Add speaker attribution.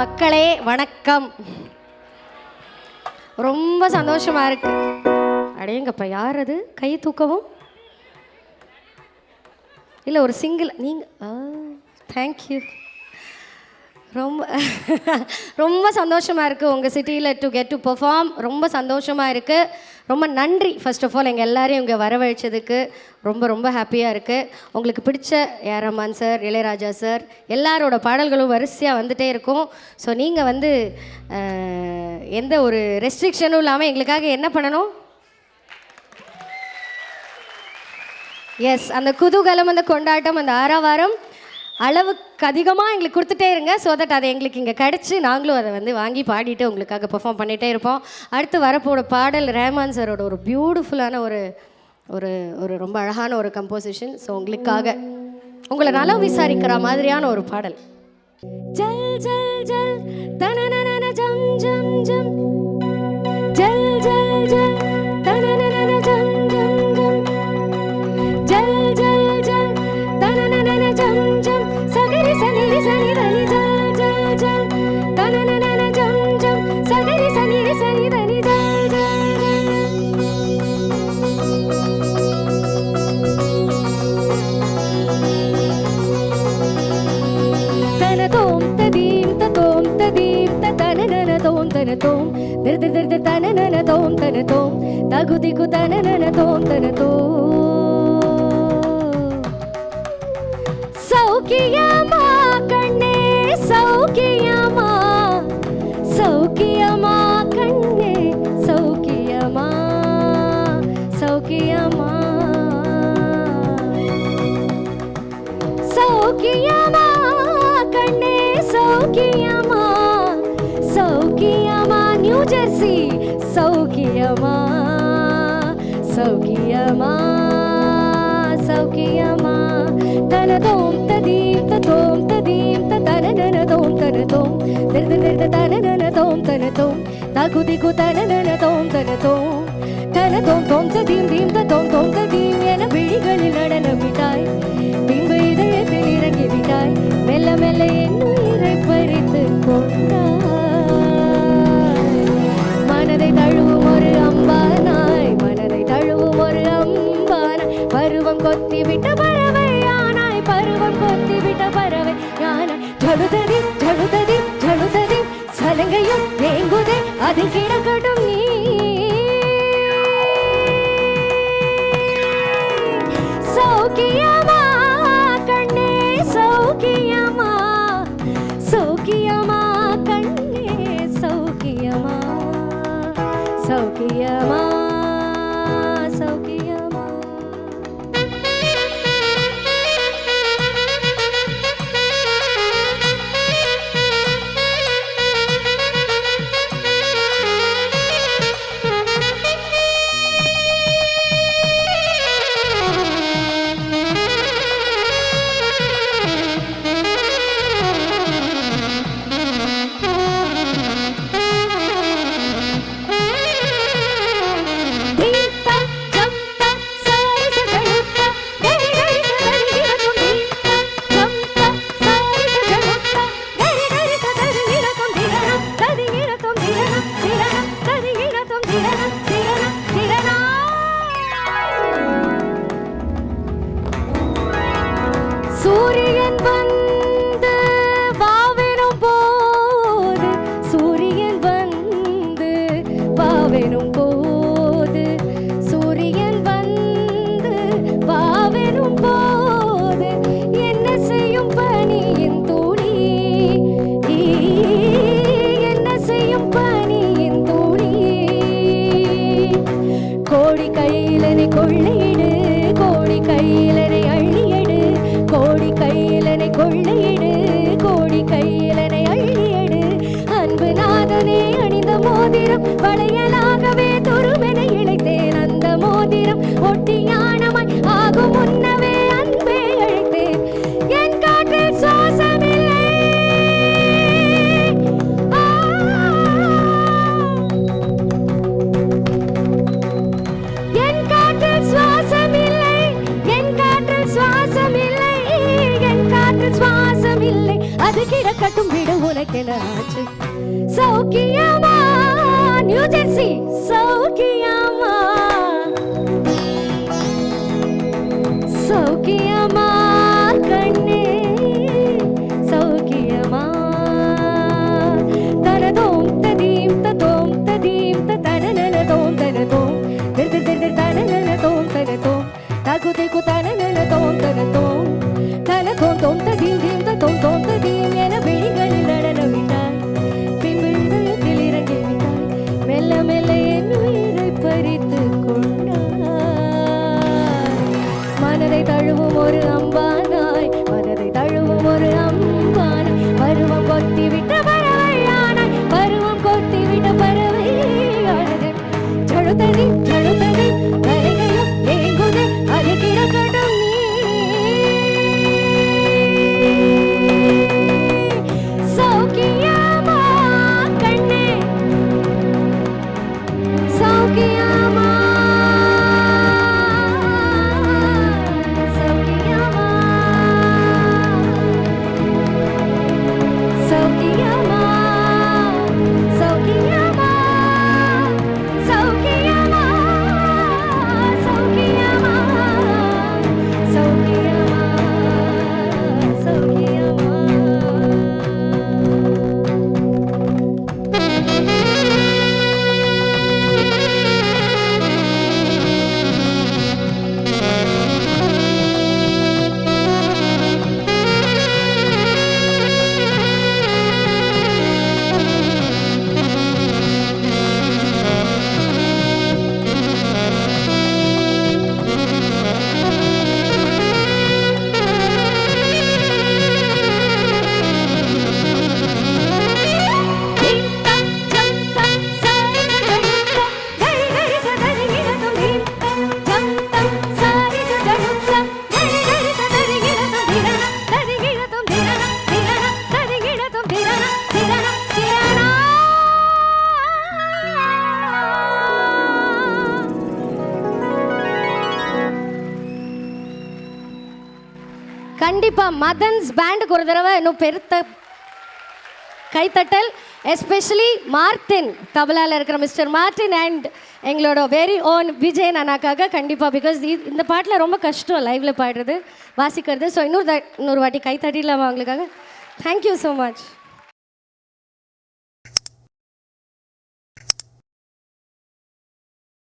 Speaker 1: மக்களே வணக்கம். ரொம்ப சந்தோஷமா இருக்கு. அடேங்கப்பா யார் அது? கை தூக்கவும்? இல்லை ஒரு சிங்கிள் நீங்கள் தேங்க்யூ ரொம்ப ரொம்ப சந்தோஷமாக இருக்குது உங்கள் சிட்டியில் டு கெட் டு பெர்ஃபார்ம் ரொம்ப சந்தோஷமாக இருக்குது ரொம்ப நன்றி. ஃபர்ஸ்ட் ஆஃப் ஆல் எங்கள் எல்லாரையும் இங்கே வரவழைச்சதுக்கு ரொம்ப ரொம்ப ஹாப்பியாக இருக்குது உங்களுக்கு பிடிச்ச A R Rahman sir Ilaiyaraaja sir எல்லாரோட பாடல்களும் வரிசையாக வந்துகிட்டே இருக்கும். ஸோ நீங்கள் வந்து எந்த ஒரு ரெஸ்ட்ரிக்ஷனும் இல்லாமல் எங்களுக்காக என்ன பண்ணணும்? எஸ் அந்த குதூகலம் அந்த கொண்டாட்டம் அந்த ஆறாவாரம் அளவுக்கு அதிகமாக எங்களுக்கு கொடுத்துட்டே இருங்க ஸோ தட் அதை எங்களுக்கு இங்கே கிடச்சி நாங்களும் அதை வந்து வாங்கி பாடிட்டு உங்களுக்காக பெர்ஃபார்ம் பண்ணிகிட்டே இருப்போம். அடுத்து வரப்போட பாடல் ரேமான் சாரோட ஒரு பியூட்டிஃபுல்லான ஒரு ஒரு ஒரு ரொம்ப அழகான ஒரு கம்போசிஷன் ஸோ உங்களுக்காக உங்களை நல்லா விசாரிக்கிற மாதிரியான ஒரு பாடல். ஜல் ஜல் ஜல் தனனனன ஜம் ஜம் ஜம். தகு திகு தனனன தோம் தன தோம் சௌக்கியமா கண்ணே சௌக்கியமா சௌக்கியமா ప్రియమా సౌఖ్యమా తన తోం తదీం తోం తదీం తన నన తోం తన తోం దర్ద దర్ద తన నన తోం తన తోం తగు దిగు తన నన తోం తన తోం తన తోం తోం తదీం దీం తో பருவம் கொத்தி விட்ட பறவை யானாய் பருவம் கொத்தி விட்ட பறவை யானாய் ஜழுததி ஜழுததி ஜழுததி சலங்கையும் தேங்குதே அது கிடக்கட்டும் நீ. சௌக்கியமா கண்ணே சௌக்கியமா. சௌக்கியமா கண்ணே சௌக்கியமா. சௌக்கியமா. மோதிரம் வளையலாகவே துருவென இழைத்தேன் அந்த மோதிரம். ஒட்டியானமாய் ஆகும் முன்னவே அன்பே அழைத்தேன். என் காற்றில் சுவாசமில்லை. என் காற்றில் சுவாசமில்லை. என் காற்றில் சுவாசமில்லை. என் காற்றில் சுவாசமில்லை. அது கிடக்கட்டும் விடு உனக்கென ஆச்சு. சௌக்கியா கண்டிப்பாக மதன்ஸ் பேண்டுக்கு ஒரு தடவை இன்னும் பெருத்த கைத்தட்டல் எஸ்பெஷலி மார்டின் தபலாவில் இருக்கிற மிஸ்டர் மார்டின் அண்ட் எங்களோட வெரி ஓன் விஜய் அண்ணாக்காக கண்டிப்பாக பிகாஸ் இந்த பாட்டில் ரொம்ப கஷ்டம் லைவில் பாடுறது வாசிக்கிறது. ஸோ இன்னொரு இன்னொரு வாட்டி கை கைத்தட்டியில் அவங்களுக்காக தேங்க்யூ ஸோ மச்